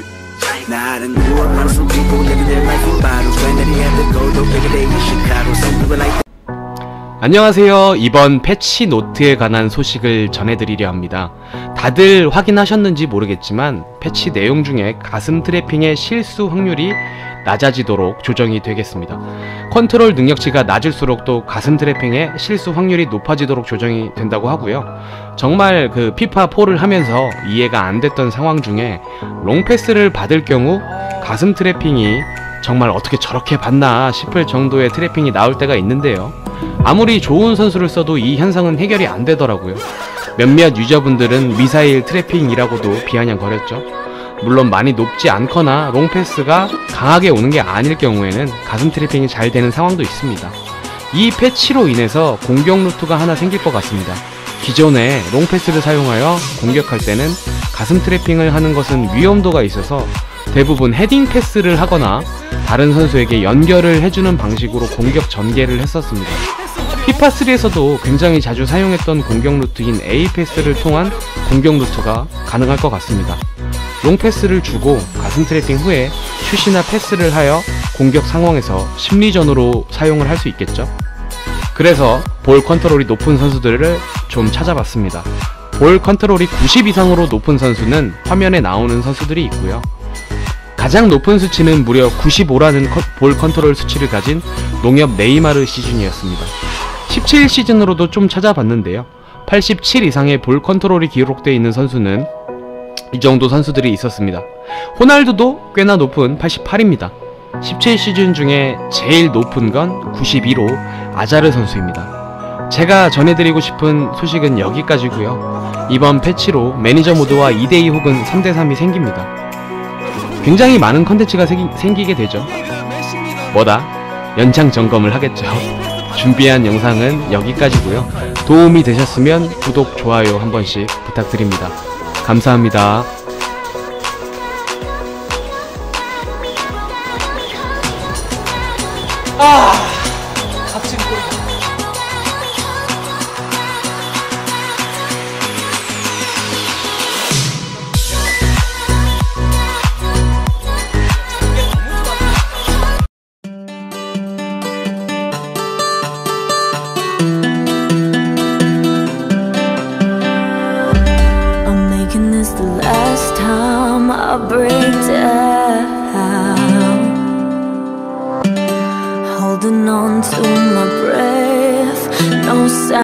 Nah, I done grew up around some people living their life in bottles. Granddaddy had to go, though bigger day in Chicago. Some people like 안녕하세요. 이번 패치 노트에 관한 소식을 전해드리려 합니다. 다들 확인하셨는지 모르겠지만 패치 내용 중에 가슴 트래핑의 실수 확률이 낮아지도록 조정이 되겠습니다. 컨트롤 능력치가 낮을수록 또 가슴 트래핑의 실수 확률이 높아지도록 조정이 된다고 하고요. 정말 그 피파 4를 하면서 이해가 안 됐던 상황 중에 롱패스를 받을 경우 가슴 트래핑이 정말 어떻게 저렇게 받나 싶을 정도의 트래핑이 나올 때가 있는데요. 아무리 좋은 선수를 써도 이 현상은 해결이 안 되더라고요. 몇몇 유저분들은 미사일 트래핑이라고도 비아냥거렸죠. 물론 많이 높지 않거나 롱패스가 강하게 오는 게 아닐 경우에는 가슴 트래핑이 잘 되는 상황도 있습니다. 이 패치로 인해서 공격 루트가 하나 생길 것 같습니다. 기존에 롱패스를 사용하여 공격할 때는 가슴 트래핑을 하는 것은 위험도가 있어서 대부분 헤딩 패스를 하거나 다른 선수에게 연결을 해주는 방식으로 공격 전개를 했었습니다. 피파3에서도 굉장히 자주 사용했던 공격 루트인 A 패스를 통한 공격 루트가 가능할 것 같습니다. 롱 패스를 주고 가슴 트래핑 후에 슛이나 패스를 하여 공격 상황에서 심리전으로 사용을 할 수 있겠죠. 그래서 볼 컨트롤이 높은 선수들을 좀 찾아봤습니다. 볼 컨트롤이 90 이상으로 높은 선수는 화면에 나오는 선수들이 있고요. 가장 높은 수치는 무려 95라는 볼 컨트롤 수치를 가진 농협 네이마르 시즌이었습니다. 17 시즌으로도 좀 찾아봤는데요. 87 이상의 볼 컨트롤이 기록되어 있는 선수는 이 정도 선수들이 있었습니다. 호날두도 꽤나 높은 88입니다. 17 시즌 중에 제일 높은 건 92로 아자르 선수입니다. 제가 전해드리고 싶은 소식은 여기까지고요. 이번 패치로 매니저 모드와 2대2 혹은 3대3이 생깁니다. 굉장히 많은 컨텐츠가 생기, 게 되죠. 뭐다? 연창 점검을 하겠죠. 준비한 영상은 여기까지고요. 도움이 되셨으면 구독, 좋아요 한 번씩 부탁드립니다. 감사합니다. 아, last time I break down. Holding on to my breath, no sound.